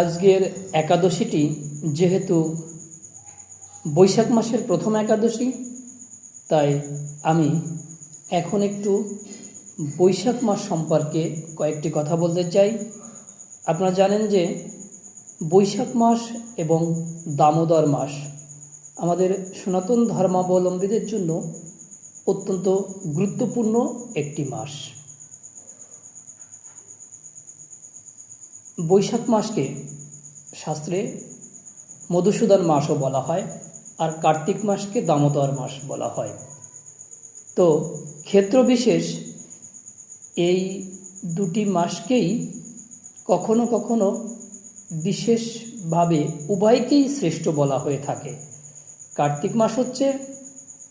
আজকের একাদশীটি যেহেতু বৈশাখ মাসের প্রথম একাদশী, তাই আমি এখন একটু বৈশাখ মাস সম্পর্কে কয়েকটি কথা বলতে চাই। আপনারা জানেন যে বৈশাখ মাস এবং দামোদর মাস আমাদের সনাতন ধর্মাবলম্বীদের জন্য অত্যন্ত গুরুত্বপূর্ণ একটি মাস। বৈশাখ মাসকে শাস্ত্রে মধুসূদন মাসও বলা হয় আর কার্তিক মাসকে দামোদর মাস বলা হয়। তো ক্ষেত্রবিশেষ এই দুটি মাসকেই কখনো কখনো বিশেষভাবে উভয়কেই শ্রেষ্ঠ বলা হয়ে থাকে। কার্তিক মাস হচ্ছে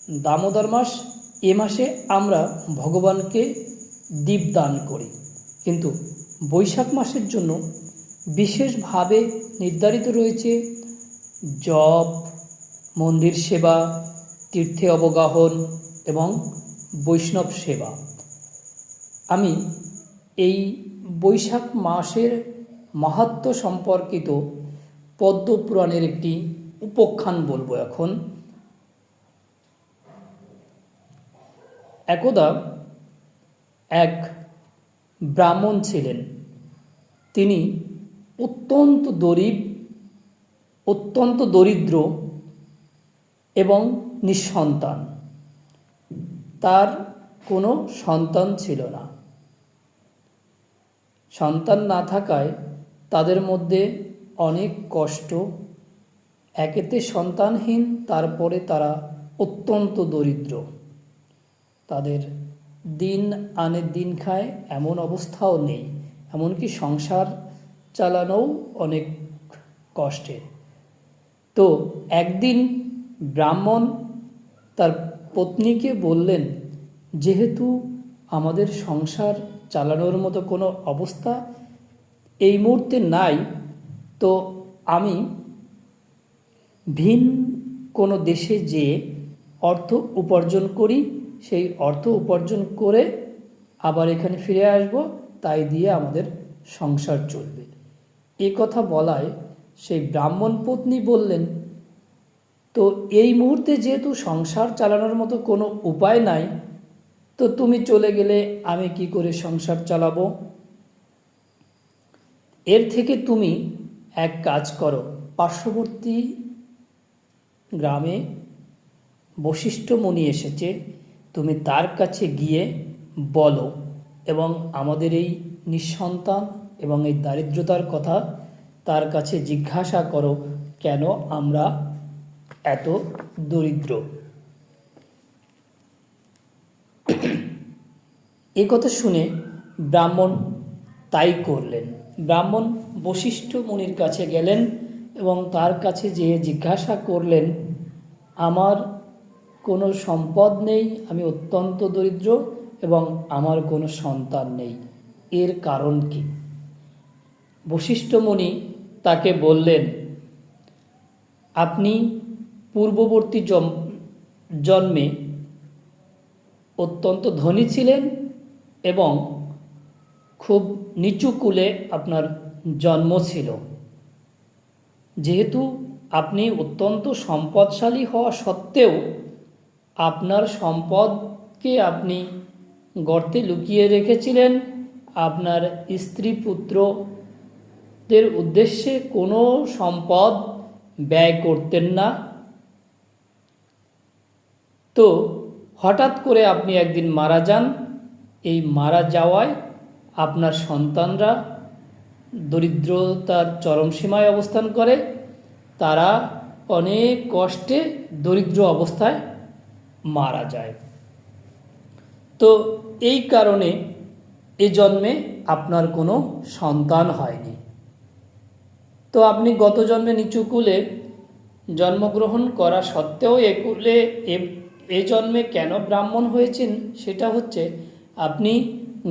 দামোদর মাস, এ মাসে আমরা ভগবানকে দীপদান করি। কিন্তু বৈশাখ মাসের জন্য বিশেষভাবে নির্ধারিত রয়েছে জপ, মন্দির সেবা, তীর্থে অবগাহন এবং বৈষ্ণব সেবা। আমি এই বৈশাখ মাসের মাহাত্ম সম্পর্কিত পদ্মপুরাণের একটি উপখ্যান বলব এখন। একদা এক ব্রাহ্মণ ছিলেন। তিনি অত্যন্ত দরিব, অত্যন্ত দরিদ্র এবং নিঃসন্তান। তার কোনো সন্তান ছিল না। সন্তান না থাকায় তাদের মধ্যে অনেক কষ্ট। একেতে সন্তানহীন, তারপরে তারা অত্যন্ত দরিদ্র। তাদের দিন আনে দিন খায়, এমন অবস্থাও নেই। এমনকি সংসার চালানোও অনেক কষ্টের। তো একদিন ব্রাহ্মণ তার পত্নীকে বললেন, যেহেতু আমাদের সংসার চালানোর মতো কোনো অবস্থা এই মুহূর্তে নাই, তো আমি ভিন কোনো দেশে যেয়ে অর্থ উপার্জন করি সেই অর্থ উপার্জন করে আবার এখানে ফিরে আসব, তাই দিয়ে আমাদের সংসার চলবে। এ কথা বলায় সেই ব্রাহ্মণ পত্নী বললেন, তো এই মুহূর্তে যেহেতু সংসার চালানোর মতো কোনো উপায় নাই, তো তুমি চলে গেলে আমি কি করে সংসার চালাবো? এর থেকে তুমি এক কাজ করো, পার্শ্ববর্তী গ্রামে বশিষ্ঠ মুনি এসেছে তুমি তার কাছে গিয়ে বলো এবং আমাদের এই নিঃসন্তান এবং এই দারিদ্রতার কথা তার কাছে জিজ্ঞাসা করো, কেন আমরা এত দরিদ্র? এ কথা শুনে ব্রাহ্মণ তাই করলেন। ব্রাহ্মণ বশিষ্ঠ মুনির কাছে গেলেন এবং তার কাছে যেয়ে জিজ্ঞাসা করলেন, আমার কোনো সম্পদ নেই, আমি অত্যন্ত দরিদ্র এবং আমার কোনো সন্তান নেই। এর কারণ কি? বশিষ্ঠ মুনি তাকে বললেন, আপনি পূর্ববর্তী জন্মে অত্যন্ত ধনী ছিলেন এবং খুব নিচু কুলে আপনার জন্ম ছিল। যেহেতু আপনি অত্যন্ত সম্পদশালী হওয়া সত্ত্বেও আপনার সম্পদকে আপনি গর্তে লুকিয়ে রেখেছিলেন। আপনার স্ত্রী পুত্রদের উদ্দেশ্যে কোনো সম্পদ ব্যয় করতেন না। তো হঠাৎ করে আপনি একদিন মারা যান। এই মারা যাওয়ায় আপনার সন্তানরা দরিদ্রতার চরম সীমায় অবস্থান করে। তারা অনেক কষ্টে দরিদ্র অবস্থায় মারা যায়। তো এই কারণে এ জন্মে আপনার কোনো সন্তান হয়নি। তো আপনি গত জন্মে নিচু কুলে জন্মগ্রহণ করা সত্ত্বেও এ কুলে এ জন্মে কেন ব্রাহ্মণ হয়েছেন সেটা হচ্ছে আপনি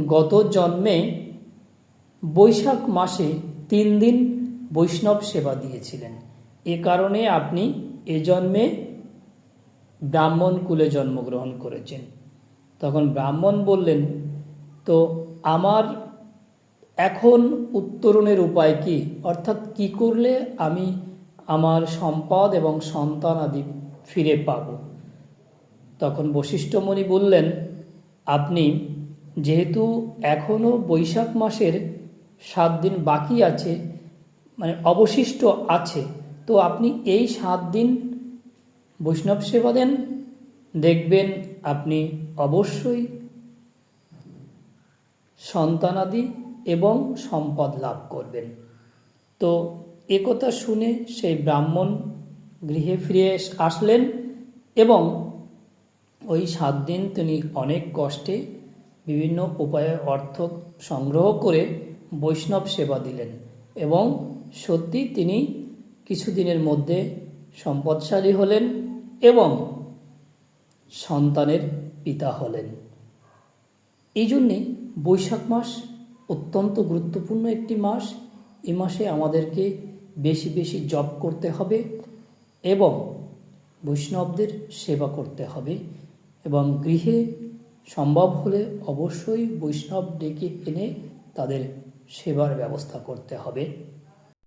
গত জন্মে বৈশাখ মাসে তিন দিন বৈষ্ণব সেবা দিয়েছিলেন। এ কারণে আপনি এ জন্মে ব্রাহ্মণ কুলে জন্মগ্রহণ করেছেন। তখন ব্রাহ্মণ বললেন, তো আমার এখন উত্তরণের উপায় কি? অর্থাৎ কি করলে আমি আমার সম্পদ এবং সন্তান আদি ফিরে পাব? তখন বশিষ্ঠমণি বললেন, আপনি যেহেতু এখনও বৈশাখ মাসের সাত দিন বাকি আছে মানে অবশিষ্ট আছে, তো আপনি এই সাত দিন বৈষ্ণব সেবা দেন, দেখবেন আপনি অবশ্যই সন্তানাদি এবং সম্পদ লাভ করবেন। তো একথা শুনে সেই ব্রাহ্মণ গৃহে ফিরে আসলেন এবং ওই সাত দিন তিনি অনেক কষ্টে বিভিন্ন উপায়ে অর্থ সংগ্রহ করে বৈষ্ণব সেবা দিলেন এবং সত্যি তিনি কিছুদিনের মধ্যে সম্পদশালী হলেন। এবং সন্তানের পিতা হলেন। এই জন্যে বৈশাখ মাস অত্যন্ত গুরুত্বপূর্ণ একটি মাস। এ মাসে আমাদেরকে বেশি বেশি জপ করতে হবে এবং বৈষ্ণবদের সেবা করতে হবে এবং গৃহে সম্ভব হলে অবশ্যই বৈষ্ণব ডেকে এনে তাদের সেবার ব্যবস্থা করতে হবে।